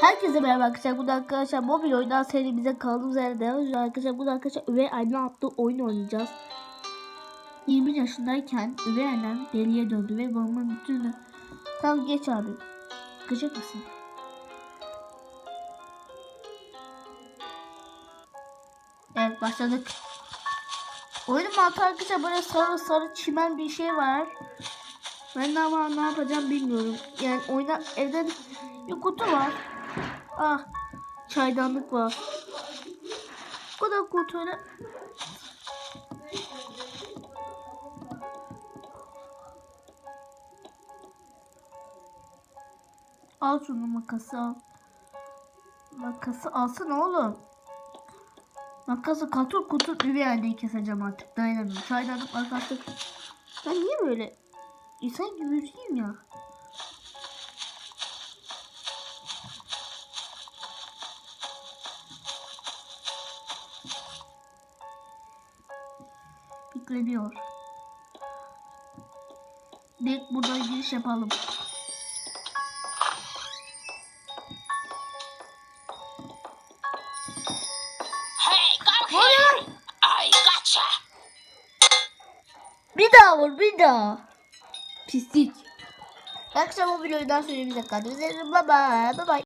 Herkese merhaba arkadaşlar. Bugün arkadaşlar mobil oyundan serimize kaldığımız yerde devam ediyoruz arkadaşlar. Bugün arkadaşlar üvey anne adlı oyun oynayacağız. 21 yaşındayken üvey annem deliye döndü ve babamın bütün... Tamam geç abi. Gıcık mısın? Evet başladık. Oyunun mantığı arkadaşlar böyle sarı sarı çimen bir şey var. Ben de ama ne yapacağım bilmiyorum. Yani oyna evde bir kutu var. Ah çaydanlık var. Bu kadar kutuyla Al şunu makası al. Makası alsana oğlum. Makası katur kutur üvey anneyi keseceğim artık. Dayanamıyorum. Çaydanlık makası. Ben niye böyle insan gibi yürüyeyim ya? Yükleniyor. Direkt buradan giriş yapalım. Hey, come here! I gotcha! Bir daha vur bir daha. Pislik. Akşam o videodan sonra bize kaldı. Bye bye. Bye bye.